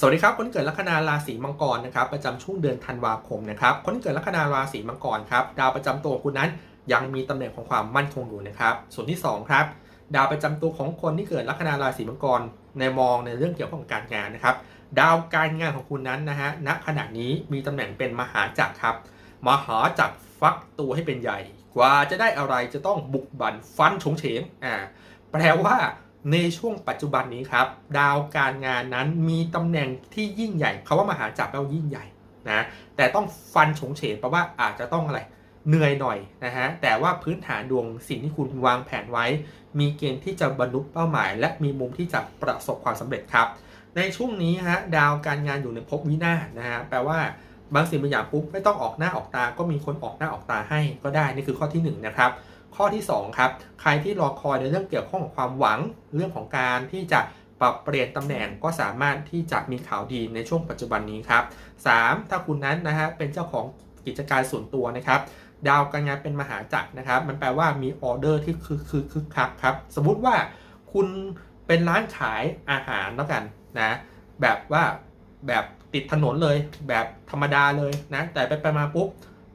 สวัสดีครับ คนเกิดลัคนาราศีมังกรนะครับประจำช่วงเดือนธันวาคมนะครับคนที่เกิดลัคนาราศีมังกรครับดาวประจำตัวคุณนั้นยังมีตำแหน่งของความมั่นคงอยู่นะครับ ส่วนที่สองครับดาวประจำตัวของคนที่เกิดลัคนาราศีมังกรในมองในเรื่องเกี่ยวกับการงานนะครับ ดาวการงานของคุณนั้นนะฮะณขณะนี้มีตำแหน่งเป็นมหาจักรครับมหาจักรฟักตัวให้เป็นใหญ่ กว่าจะได้อะไรจะต้องบุกบันฟันฉงเฉงอ่าแปลว่า ในช่วงปัจจุบันนี้ครับ ดาวการงานนั้นมีตำแหน่งที่ยิ่งใหญ่คาว่ามหาจักรแปลว่ายิ่งใหญ่นะแต่ต้องฟันฉงเฉงแปลว่าอาจจะต้องอะไรเหนื่อยหน่อยนะฮะแต่ว่าพื้นฐานดวงสิ่งที่คุณวางแผนไว้ มีเกณฑ์ที่จะบรรลุเป้าหมาย และมีมุมที่จะประสบความสำเร็จครับ ในช่วงนี้ฮะดาวการงานอยู่ในภพวินาศนะฮะแปลว่าบางสิ่งบางอย่างปุ๊บไม่ต้องออกหน้าออกตา ก็มีคนออกหน้าออกตาให้ก็ได้นี่คือข้อที่1นงนะครับ ข้อที่2ครับใครที่รอคอยในเรื่องเกี่ยวข้องกับความหวังเรื่องของการที่จะปรับเปลี่ยนตำแหน่งก็สามารถที่จะมีข่าวดีในช่วงปัจจุบันนี้ครับ 3. ถ้าคุณนั้นนะฮะเป็นเจ้าของกิจการส่วนตัวนะครับดาวการงานเป็นมหาจักรนะครับ มันแปลว่ามีออเดอร์ที่คือคือคึกคักครับ สมมุติว่าคุณเป็นร้านขายอาหารแล้วกันนะแบบว่าแบบติดถนนเลย แบบธรรมดาเลยนะแต่ไปไปมาปุ๊บ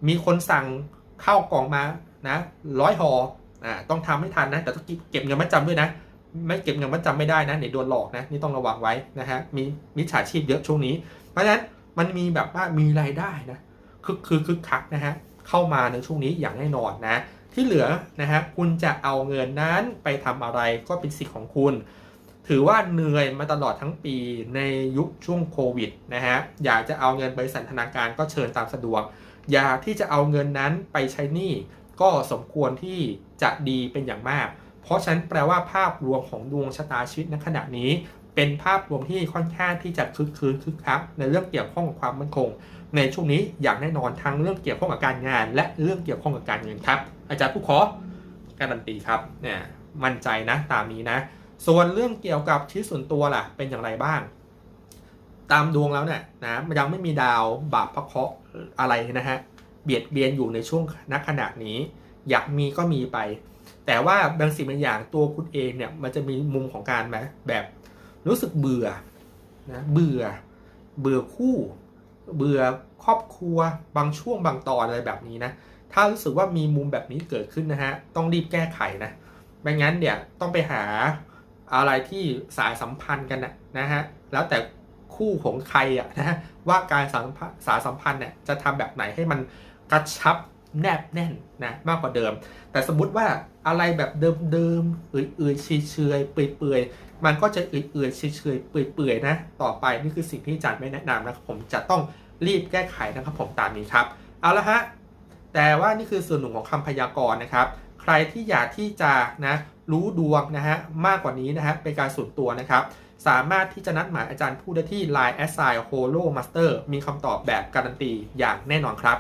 มีคนสั่งข้าวกล่องมา นะร้อยหออ่าต้องทำให้ทันนะแต่ต้องเก็บเงินมัดจำด้วยนะ ไม่เก็บเงินมัดจำไม่ได้นะเดี๋ยวโดนหลอกนะนี่ต้องระวังไว้นะฮะมีมิจฉาชีพเยอะช่วงนี้ เพราะฉะนั้นมันมีแบบว่ามีรายได้นะคือคือคึกคักนะฮะเข้ามาในช่วงนี้อย่างแน่นอนนะ ที่เหลือนะฮะคุณจะเอาเงินนั้นไปทำอะไรก็เป็นสิทธิ์ของคุณ ถือว่าเหนื่อยมาตลอดทั้งปีในยุคช่วงโควิดนะฮะอยากจะเอาเงินไปสันทนาการก็เชิญตามสะดวก อยากที่จะเอาเงินนั้นไปใช้หนี้ ก็สมควรที่จะดีเป็นอย่างมาก เพราะฉะนั้นแปลว่าภาพรวมของดวงชะตาชีวิตในขณะนี้ เป็นภาพรวมที่ค่อนข้างที่จะคึกคืนคึกคักในเรื่องเกี่ยวข้องกับความมั่นคง ในช่วงนี้อย่างแน่นอนทั้งเรื่องเกี่ยวข้องกับการงาน และเรื่องเกี่ยวข้องกับการเงินครับ อาจารย์ผู้ขอการันตีครับเนี่ยมั่นใจนะตามนี้นะ ส่วนเรื่องเกี่ยวกับชีวิตส่วนตัวล่ะ เป็นอย่างไรบ้าง ตามดวงแล้วเนี่ยนะมันยังไม่มีดาวบาปพระเคราะห์อะไรนะฮะ เบียดเบียนอยู่ในช่วงณขณะนี้ อยากมีก็มีไป แต่ว่าบางสิ่งบางอย่างตัวคุณเองเนี่ยมันจะมีมุมของการไหมแบบรู้สึกเบื่อนะเบื่อ เบื่อคู่ เบื่อครอบครัวบางช่วงบางตอนอะไรแบบนี้นะถ้ารู้สึกว่ามีมุมแบบนี้เกิดขึ้นนะฮะต้องรีบแก้ไขนะไม่งั้นเนี่ยต้องไปหาอะไรที่สายสัมพันธ์กันนะนะฮะแล้วแต่คู่ของใครอะนะว่าการสัมพันธ์สายสัมพันธ์เนี่ยจะทำแบบไหนให้มัน กระชับแนบแน่นนะมากกว่าเดิม แต่สมมติว่าอะไรแบบเดิมๆเอื่อยๆเฉยๆเปื่อยๆมันก็จะเอื่อยๆเฉยๆเปื่อยๆนะต่อไปนี่คือสิ่งที่อาจารย์ไม่แนะนำนะครับผมจะต้องรีบแก้ไขนะครับผมตามนี้ครับเอาละฮะแต่ว่านี่คือส่วนหนึ่งของคำพยากรณ์นะครับ ใครที่อยากที่จะนะรู้ดวงนะฮะมากกว่านี้นะฮะเป็นการส่วนตัวนะครับ สามารถที่จะนัดหมายอาจารย์ผู้ได้ที่ Line a s s i g n Holo Master มีคำตอบแบบการันตีอย่างแน่นอนครับ